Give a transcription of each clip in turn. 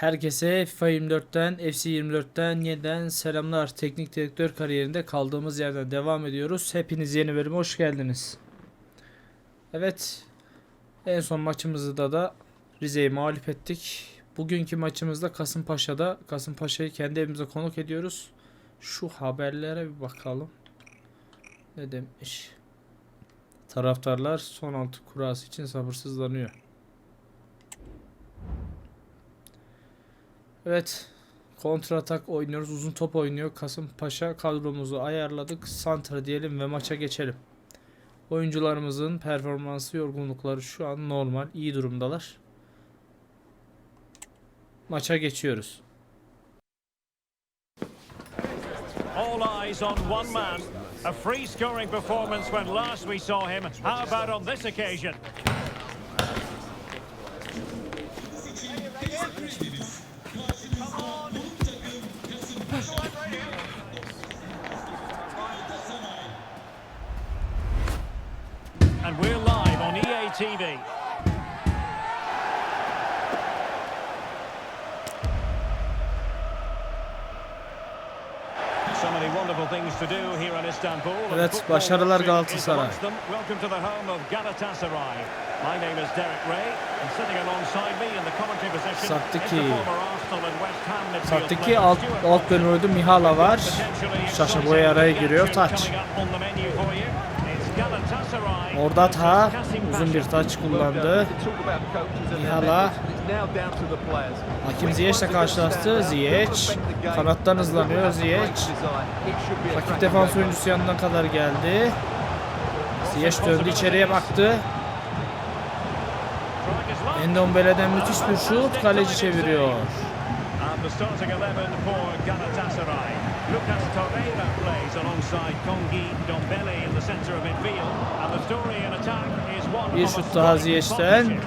Herkese FIFA 24'ten, FC 24'ten yeniden selamlar. Teknik direktör kariyerinde kaldığımız yerden devam ediyoruz. Hepiniz yeni bölüme hoş geldiniz. Evet, en son maçımızda da Rize'yi mağlup ettik. Bugünkü maçımızda Kasımpaşa'da. Kasımpaşa'yı kendi evimize konuk ediyoruz. Şu haberlere bir bakalım. Ne demiş? Taraftarlar son altı kurası için sabırsızlanıyor. Evet. Kontra atak oynuyoruz. Uzun top oynuyor. Kasımpaşa kadromuzu ayarladık. Santra diyelim ve maça geçelim. Oyuncularımızın performansı, yorgunlukları şu an normal. iyi durumdalar. Maça geçiyoruz. All eyes on one man. A free scoring performance when last we saw him. How about on this occasion? Arsenal and West Ham midfield Sattiki player alt, alt bölümüydü. Mihala var. Şaşa boya araya giriyor. Taç. coming up on the menu for you. It's Galatasaray Orada versus ta Kasımpaşa. uzun bir taç kullandı. Mihala. Hakim Ziyech'le karşılaştı. Ziyech kanattan hızlanıyor. Ziyech rakip defans oyuncusu yanına kadar geldi. Ziyech döndü içeriye baktı. Endombele'den müthiş bir şut. Kaleci çeviriyor. And the starting 11 for Galatasaray. Lucas Torreira plays alongside Kongi Dombele in the centre of midfield. And the story in attack is one Bir şut daha Ziyech'ten.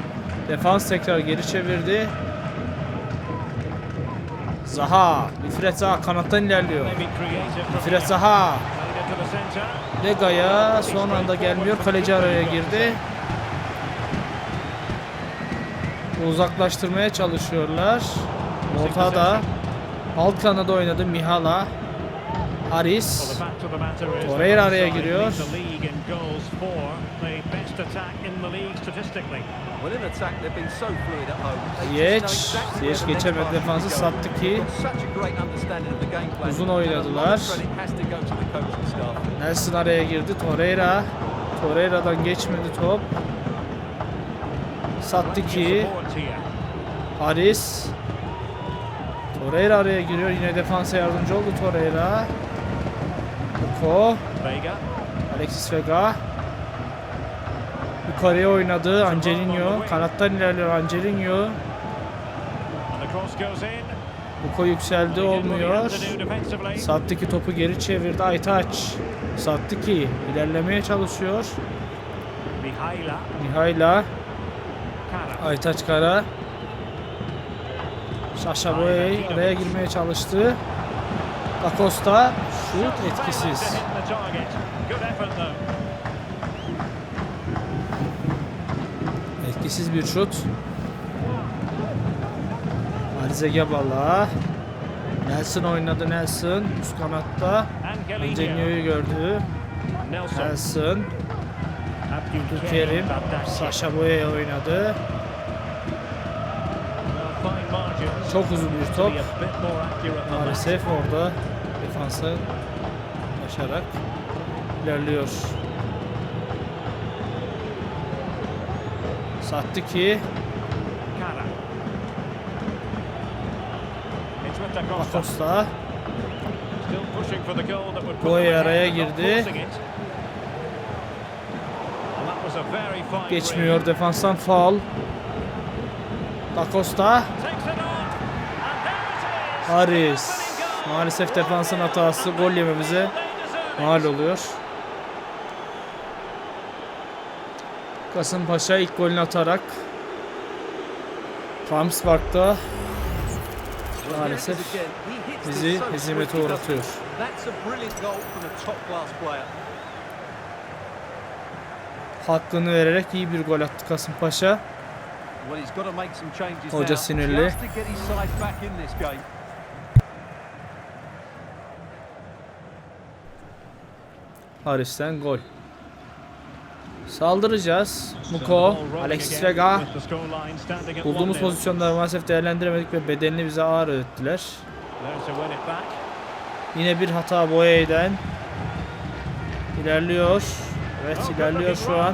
Defans tekrar geri çevirdi. Zaha. Nifret Zaha kanattan ilerliyor. Nifret. Zaha. Lega'ya son anda gelmiyor. Kaleci araya girdi. Uzaklaştırmaya çalışıyorlar. Ortada. Alt kanada oynadı Mihala. Well, Haris. the fact of the matter is Torreira araya giriyor. the next geçemedi defansı, sattı ki. Uzun oynadılar. Nelson araya girdi. Torreira. Torreira'dan geçmedi top. Sattı ki. Haris. Torreira araya giriyor. Yine defansa yardımcı oldu Torreira. Buko. Vega. Alexis Vega. Yukarıya oynadı. Angelino. Kanattan ilerliyor in. Buko yükseldi. Olmuyor. to do defensively. Sattı ki topu geri çevirdi. Aytaç. Sattı ki ilerlemeye çalışıyor. Mihayla. Kara. Aytaç Kara. Sasha Boye araya girmeye çalıştı. Da Costa şut etkisiz. Etkisiz bir şut. Arize Gebala. Nelson oynadı Nelson. Üst kanatta. Angelino'yu gördü. Nelson. Abdülkerim. Sasha Boye oynadı. Çok uzun bir top. Maalesef orada defansa başarak ilerliyor. Sattı ki Acosta Boye araya girdi. geçmiyor defanstan faul. Da Costa Haris. Maalesef defansın hatası gol yememize mal oluyor. Kasımpaşa ilk golünü atarak Rams Park'ta maalesef bizi hezimete uğratıyor. Hakkını vererek iyi bir gol attı Kasımpaşa. Hoca sinirli. Haris'ten gol. Saldıracağız. Muko, Alexis Vega. Bulduğumuz 1-0. pozisyonları maalesef değerlendiremedik ve bedelini bize ağır ödettiler. Yine bir hata Boye'den. İlerliyor. Evet ilerliyor şu an.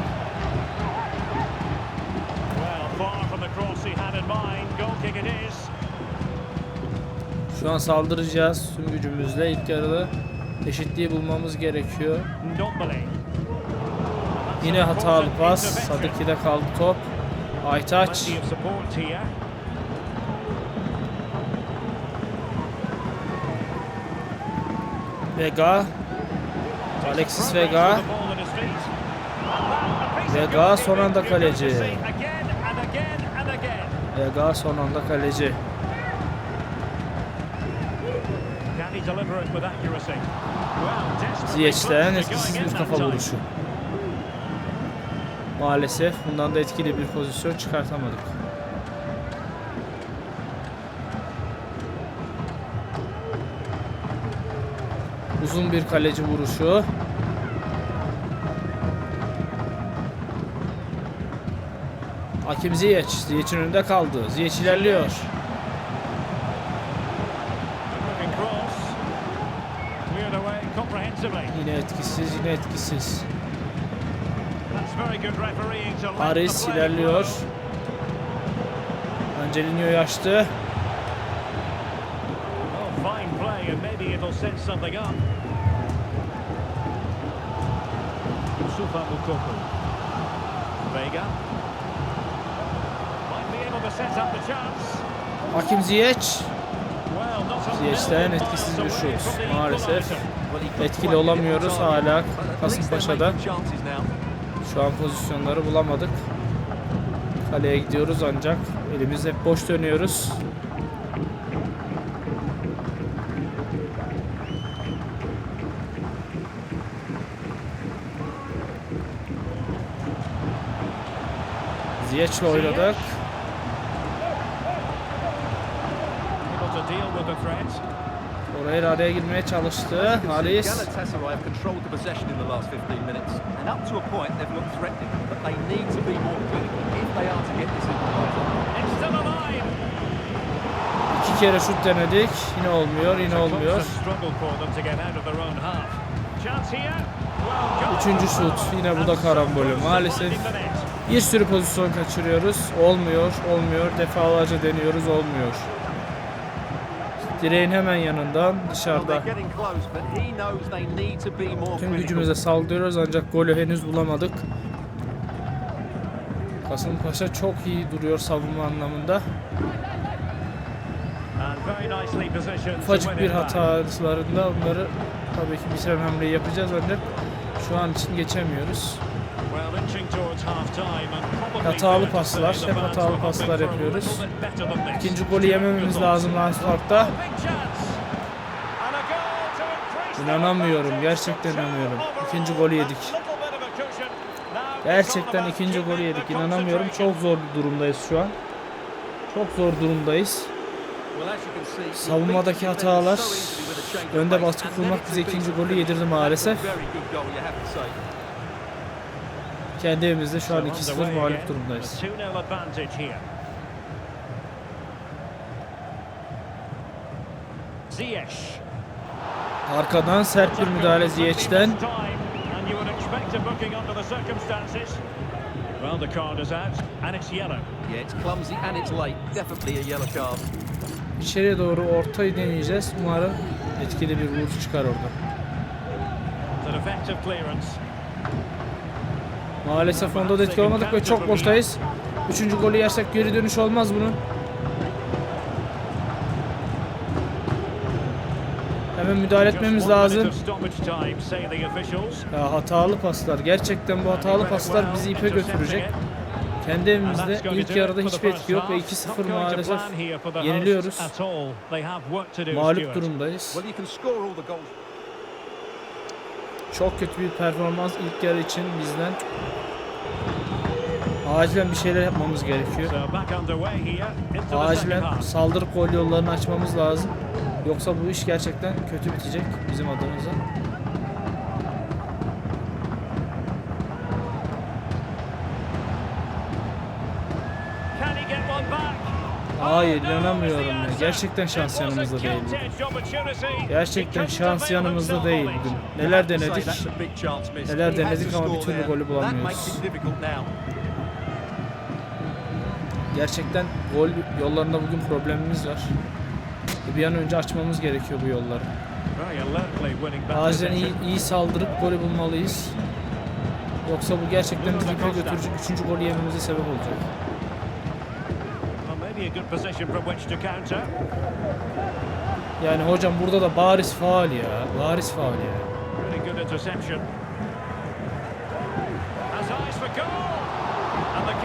Şu an saldıracağız tüm gücümüzle. İlk yarıda eşitliği bulmamız gerekiyor. Yine hatalı pas. Sadıki'de kaldı top. Aytaç. Vega. Alexis Vega. Vega son anda kaleci. Vega son anda kaleci. Can he deliver it with accuracy? Well, desperately Ziyech'ten etkisiz bir kafa vuruşu. Maalesef bundan da etkili bir pozisyon çıkartamadık. Uzun bir kaleci vuruşu. Hakim Ziyech. Ziyech'in önünde kaldı. Ziyech ilerliyor. Looking cross. Cleared away comprehensively. Yine etkisiz, yine etkisiz. That's very good refereeing to let Paris the play ilerliyor. flow. Angelino'yu açtı. Oh, fine play, and maybe it'll set something up. Yusufa Mukoko. Vega. Might be able to set up the chance. Hakim Ziyech. Million etkisiz the Maalesef. Etkili olamıyoruz hala Kasımpaşa'da. Şu an pozisyonları bulamadık. Kaleye gidiyoruz ancak elimiz hep boş dönüyoruz. Ziyech'le oynadık. Able to deal with the threat. Oraya araya girmeye çalıştı. Haris. Galatasaray have controlled the possession in the last 15 minutes. And up to a point, they've looked threatening. But they need to be more clinical if they are to get this equaliser. It's still alive. İki kere şut denedik. Yine olmuyor, yine olmuyor. constant struggle for them to get out of their own half. Chance here. Well, goal. Üçüncü şut. Yine bu da karambolü. Maalesef bir sürü pozisyon kaçırıyoruz. Olmuyor, olmuyor. Defalarca deniyoruz, olmuyor. Direğin hemen yanından dışarıda. Tüm gücümüze saldırıyoruz ancak golü henüz bulamadık. Kasımpaşa çok iyi duruyor savunma anlamında. Ufacık bir hatalarında onları tabii ki bir hamleyi yapacağız ancak şu an için geçemiyoruz. Well, Hatalı paslar, hep hatalı paslar yapıyoruz. İkinci golü yemememiz lazım Lens Park'ta. İnanamıyorum, gerçekten inanamıyorum. İkinci golü yedik. Gerçekten ikinci golü yedik. İnanamıyorum. Çok zor bir durumdayız şu an. Çok zor durumdayız. Savunmadaki hatalar, önde baskı kurmak bize ikinci golü yedirdi maalesef. very good goal, you have to say. Kendi evimizde şu an So 2-0 underway mağlup durumdayız. A 2-0 advantage here. Ziyech. Arkadan sert bir müdahale Ziyech'ten. Well, the card is out, and it's yellow. Yeah, it's clumsy and it's late. Definitely a yellow card. İçeriye doğru ortayı deneyeceğiz. Umarım etkili bir vuruş çıkar orada. An effective clearance. Maalesef onda da etkili olmadık ve çok boştayız. Üçüncü golü yersek geri dönüş olmaz bunun. Hemen müdahale etmemiz lazım. Ya hatalı paslar. Gerçekten bu hatalı paslar bizi ipe götürecek. Kendi evimizde ilk yarıda hiçbir etki yok ve half. 2-0 Not going to maalesef yeniliyoruz. hosts at Çok kötü bir performans ilk yarı için bizden. Acilen bir şeyler yapmamız gerekiyor. Acilen half. saldırıp gol yollarını açmamız lazım. Yoksa bu iş gerçekten kötü bitecek bizim adımıza. Can he get one back? Hayır inanamıyorum ya. Gerçekten şans yanımızda değil. bugün. gilt-edged opportunity. Gerçekten şans yanımızda himself değil of it. bugün. Neler denedik. Neler denedik ama bir türlü golü bulamıyoruz. Gerçekten gol yollarında bugün problemimiz var. Bir an önce açmamız gerekiyor bu yolları. Acilen iyi, iyi saldırıp golü bulmalıyız. Yoksa bu gerçekten ipe götürecek. Üçüncü golü yememize sebep olacak. Well, maybe a good position from which to counter. Yani hocam burada da bariz faal ya. Bariz faal ya.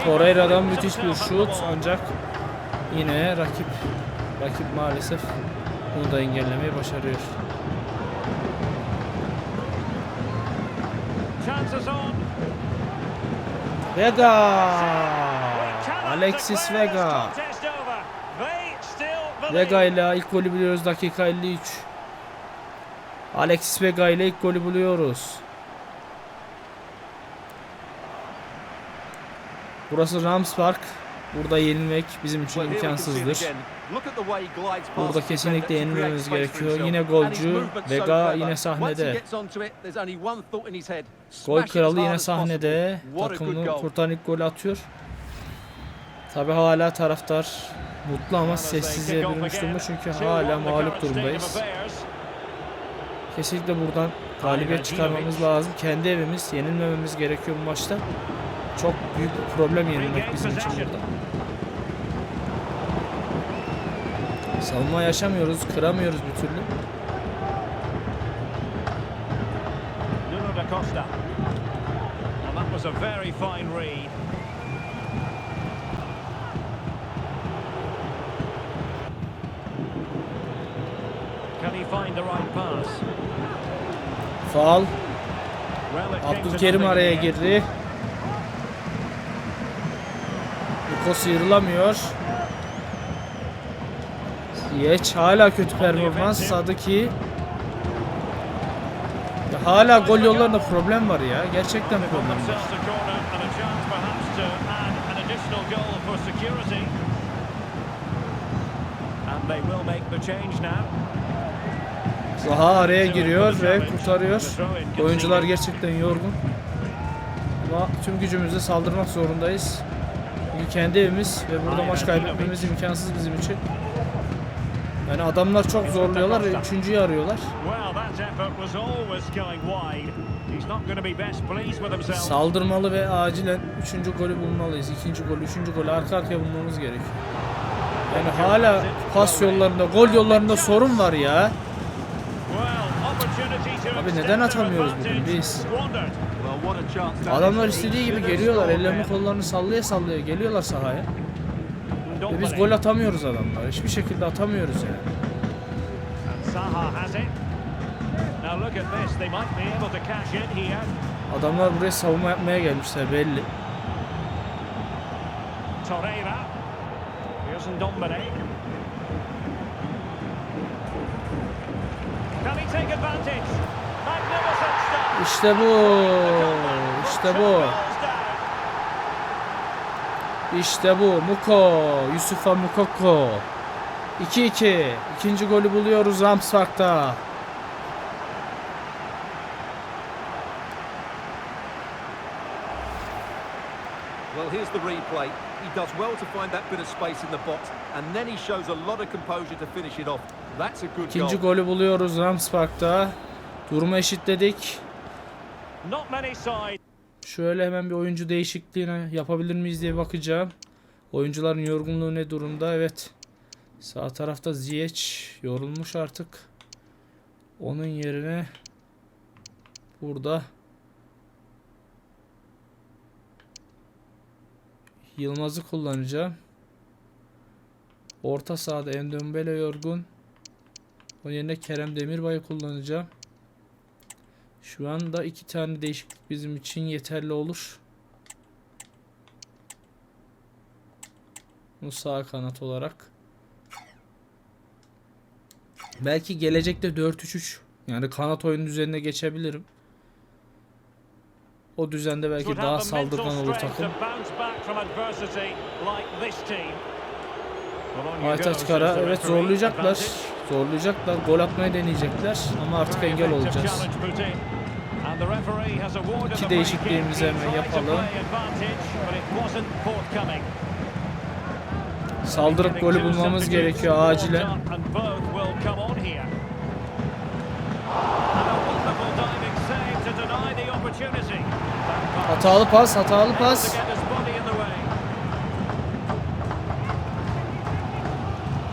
Torreira'dan müthiş bir şut ancak yine rakip rakip maalesef bunu da engellemeyi başarıyor. Chances on. Vega! Alexis Vega. Vega ile ilk golü buluyoruz dakika 53. Alexis Vega ile ilk golü buluyoruz. Burası Rams Park. Burada yenilmek bizim için imkansızdır. Burada kesinlikle yenilmemiz gerekiyor. Yine golcü, Vega yine sahnede. Gol kralı yine sahnede. Takımını kurtaran ilk golü atıyor. Tabi hala taraftar mutlu ama sessizliğe bürünmüş durumda çünkü hala mağlup durumdayız. Kesinlikle buradan galibiyet çıkarmamız lazım. Kendi evimiz, yenilmememiz gerekiyor bu maçta. Çok büyük bir problem yenilmek bizim için burada. Savunma yaşamıyoruz, kıramıyoruz bir türlü. Nuno da Costa. That was a very fine read. Can he find the right pass? Faal. Abdülkerim araya girdi. Luko sıyrılamıyor. Ziyech hala kötü performans. Sadıki. Hala gol yollarında problem var ya. Gerçekten problem var. And they will make the change now. Zaha araya giriyor ve kurtarıyor. Oyuncular gerçekten yorgun. Ama tüm gücümüzle saldırmak zorundayız. Çünkü kendi evimiz ve burada maç kaybetmemiz imkansız bizim için. Yani adamlar çok zorluyorlar ve üçüncüyü arıyorlar. Saldırmalı ve acilen üçüncü golü bulmalıyız. İkinci golü, üçüncü golü arka arkaya bulmamız gerekiyor. Yani hala pas yollarında, gol yollarında sorun var ya. Abi neden atamıyoruz bugün biz? Adamlar is. istediği gibi geliyorlar. Ellerini kollarını sallaya sallaya geliyorlar sahaya. Ve biz gol atamıyoruz adamlar. Hiçbir şekilde atamıyoruz yani. Adamlar buraya savunma yapmaya gelmişler belli. Torreira. Here's Ndombele. Can he take advantage? İşte bu. İşte bu. İşte bu. Muko. Yusufa Mukoko. 2-2. İkinci golü buluyoruz Ramspark'ta. Well, here's the replay. He does well to find that bit of space in the box, and then he shows a lot of composure to finish it off. That's a good İkinci goal. golü buluyoruz Ramspark'ta. Durumu eşitledik. Şöyle hemen bir oyuncu değişikliğine yapabilir miyiz diye bakacağım. Oyuncuların yorgunluğu ne durumda? Evet. Sağ tarafta Ziyech yorulmuş artık. Onun yerine burada Yılmaz'ı kullanacağım. Orta sahada Endombele yorgun. Onun yerine Kerem Demirbay'ı kullanacağım. Şu anda iki tane değişiklik bizim için yeterli olur. Bu sağ kanat olarak. Belki gelecekte 4-3-3 yani kanat oyunun üzerine geçebilirim. O düzende belki daha saldırgan olur takım. Aytaç Kara evet zorlayacaklar. Zorlayacaklar. Gol atmaya deneyecekler ama artık engel olacağız. İki değişikliğimizi hemen yapalım. Saldırıp golü bulmamız gerekiyor acilen. done, And both will come on here. And a wonderful diving save to deny the opportunity. That pass Hatalı pas, hatalı failed pas. to get his body in the way.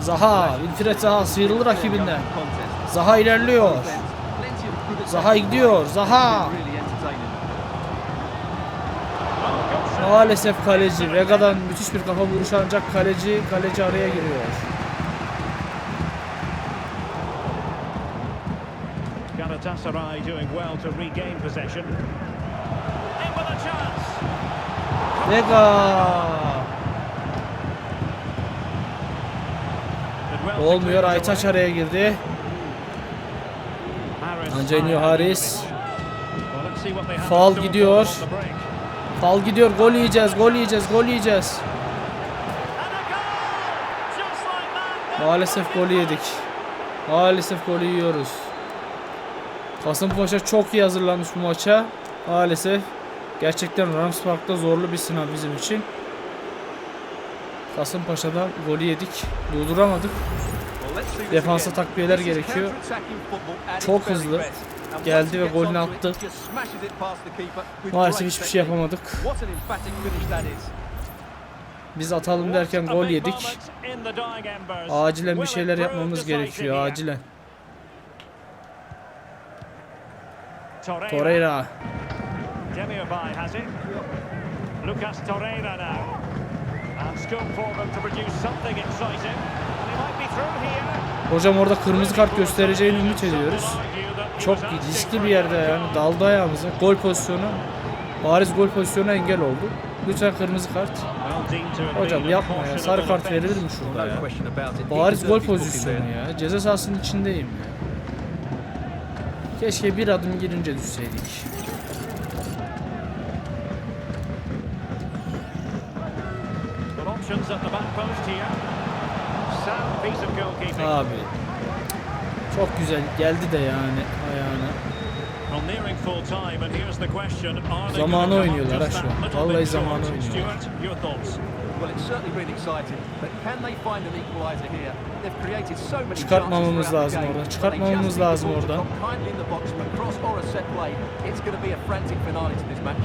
Zaha, Wilfred Zaha sıyrıldı rakibinden. Zaha ilerliyor. Zaha gidiyor. Zaha. Maalesef kaleci. Vega'dan müthiş bir kafa vuruşu ancak kaleci kaleci araya giriyor. Galatasaray doing well to regain possession. Vega. Did well to Olmuyor. clear it Aytaç away. araya girdi. Harris Angelino fired Harris. Well, let's see what they have Faul in store for gidiyor. Fal gidiyor. Gol yiyeceğiz. Gol yiyeceğiz. Gol yiyeceğiz. Maalesef golü yedik. Maalesef golü yiyoruz. Kasımpaşa çok iyi hazırlanmış bu maça. Maalesef. Gerçekten Rams Park'ta zorlu bir sınav bizim için. Kasımpaşa'dan golü yedik. Durduramadık. Defansa takviyeler gerekiyor. Çok hızlı. Geldi ve golünü attı. Maalesef hiçbir şey yapamadık. Biz atalım derken gol yedik. Acilen bir şeyler yapmamız gerekiyor. Acilen. Torreira. Lucas Torreira now. Hocam orada kırmızı kart göstereceğini ümit ediyoruz. Çok riskli bir yerde yani daldı ayağımıza. Gol pozisyonu. Bariz gol pozisyonu engel oldu. Lütfen kırmızı kart. Hocam yapma ya. Sarı kart verilir mi şurada ya? Bariz gol pozisyonu ya. Ceza sahasının içindeyim ya. Keşke bir adım girince düşseydik. Abi. Çok güzel geldi de yani ayağına. Zamanı oynuyorlar ha şu an. Vallahi zamanı oynuyorlar. Çıkartmamamız lazım orada. Çıkartmamamız lazım ball to oradan. come kindly in the box from a cross or a set play. It's going to be a frantic finale to this match.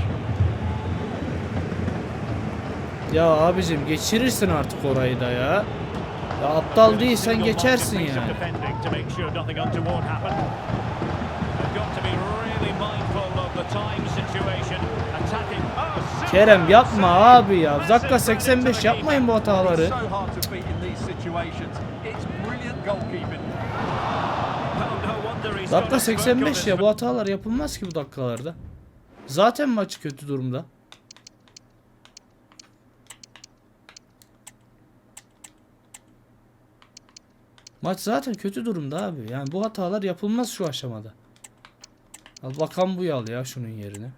Ya abicim geçirirsin artık orayı da ya. Ya aptal değilsen geçersin yani. Kerem yapma abi ya. To 85 the yapmayın bu hataları. Dakika got a smirk on 85 his ya bu hatalar yapılmaz ki bu dakikalarda. Zaten maç kötü durumda. Maç zaten kötü durumda abi. Yani bu hatalar yapılmaz şu aşamada. Al bakan bu al ya şunun yerine.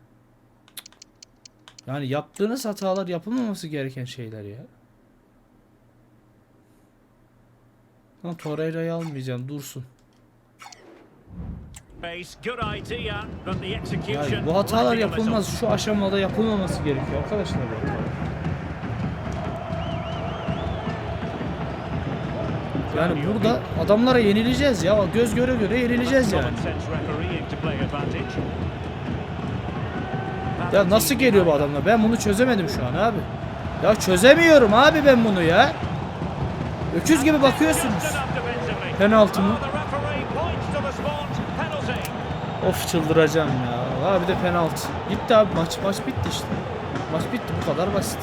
Yani yaptığınız hatalar yapılmaması gereken şeyler ya. Lan Torreira'yı almayacağım dursun. Yani bu hatalar yapılmaz. Şu aşamada yapılmaması gerekiyor arkadaşlar bu hatalar. Yani burada adamlara yenileceğiz ya. Göz göre göre yenileceğiz yani. Ya nasıl geliyor bu adamlar? Ben bunu çözemedim şu an abi. Ya çözemiyorum abi ben bunu ya. Öküz gibi bakıyorsunuz. Penaltı mı? Of çıldıracağım ya. Abi de penaltı. Bitti abi maç. Maç bitti işte. Maç bitti bu kadar basit.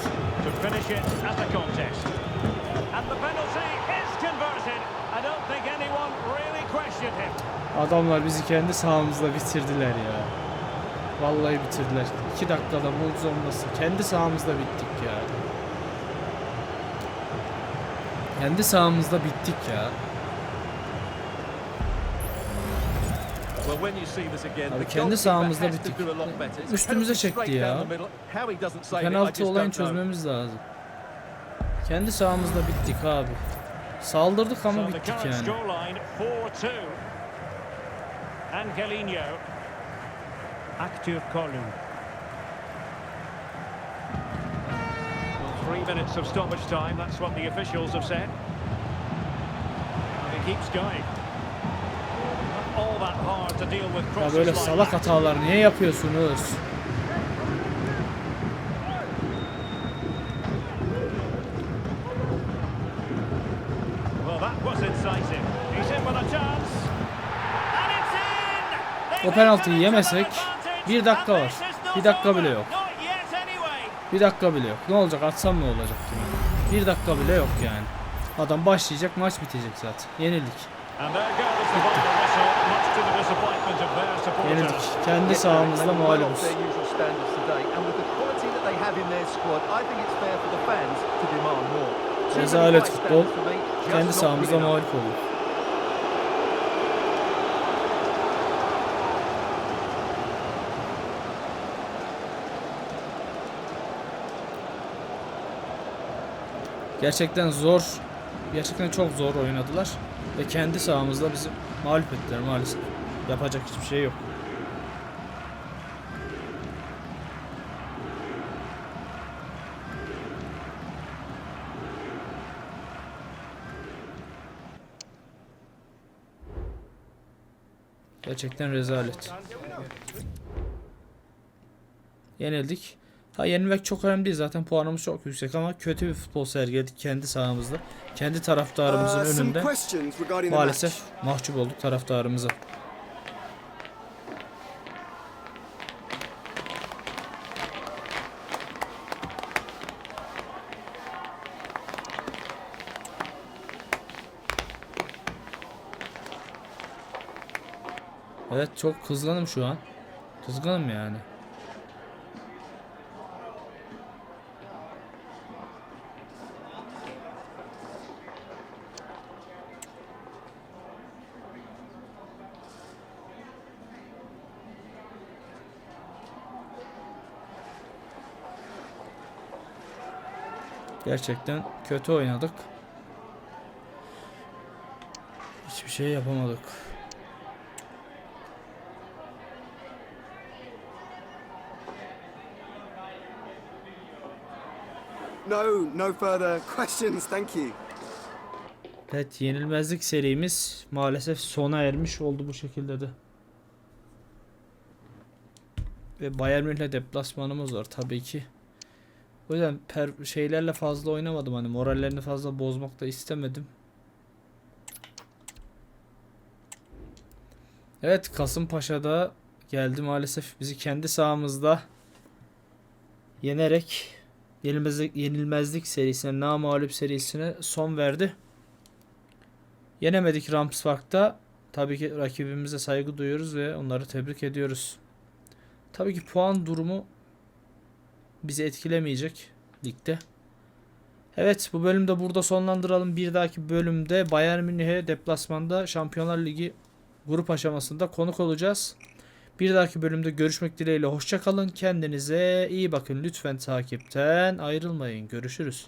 Adamlar bizi kendi sahamızda bitirdiler ya. Vallahi bitirdiler. 2 dakikada Mulzon'dasın. Kendi sahamızda bittik ya. Kendi sahamızda bittik ya. Abi kendi sahamızda bittik. Üstümüze çekti ya. Penaltı olayını çözmemiz lazım. Kendi sahamızda bittik abi. Saldırdık ama bittik yani. Scoreline 4-2. Angelino. Aktür Kolu. Well, three minutes of stoppage time, that's what the officials have said. And he keeps going. Not all that hard to deal with Ya crosses böyle salak hatalar niye yapıyorsunuz? Well, that was incisive. He's in with a chance. And it's in! They've O penaltıyı yemesek bir dakika var. Bir dakika bile yok. Bir dakika bile yok. Ne olacak atsam ne olacak? Bir dakika bile yok yani. Adam başlayacak maç bitecek zaten. Yenildik. And there goes the final whistle, much to the disappointment of their Yenildik. supporters. Kendi Yes, sahamızda they were well off mağlubuz. their usual standards today, and with the quality that they have in their squad, I think it's fair for the fans to demand more. Too many Rezalet high futbol. standards for me, just Kendi not sahamızda good enough. mağlup olduk. Gerçekten zor, gerçekten çok zor oynadılar ve kendi sahamızda bizi mağlup ettiler maalesef. Yapacak hiçbir şey yok. Gerçekten rezalet. Yenildik. Ha yenilmek çok önemli değil zaten puanımız çok yüksek ama kötü bir futbol sergiledik kendi sahamızda. Kendi taraftarımızın Uh, önünde. Maalesef mahcup olduk taraftarımıza. Evet çok kızgınım şu an. Kızgınım yani. Gerçekten kötü oynadık. Hiçbir şey yapamadık. No, no further questions, thank you. Evet yenilmezlik serimiz maalesef sona ermiş oldu bu şekilde de. Ve Bayern Münih'le deplasmanımız var tabii ki. O yüzden per şeylerle fazla oynamadım hani morallerini fazla bozmak da istemedim. Evet Kasımpaşa'da geldi maalesef bizi kendi sahamızda yenerek yenilmezlik, yenilmezlik serisine, namağlup serisine son verdi. Yenemedik Ramspark'ta. Tabii ki rakibimize saygı duyuyoruz ve onları tebrik ediyoruz. Tabii ki puan durumu bizi etkilemeyecek ligde. Evet bu bölümde burada sonlandıralım. Bir dahaki bölümde Bayern Münih'e deplasmanda Şampiyonlar Ligi grup aşamasında konuk olacağız. Bir dahaki bölümde görüşmek dileğiyle hoşça kalın. Kendinize iyi bakın. Lütfen takipten ayrılmayın. Görüşürüz.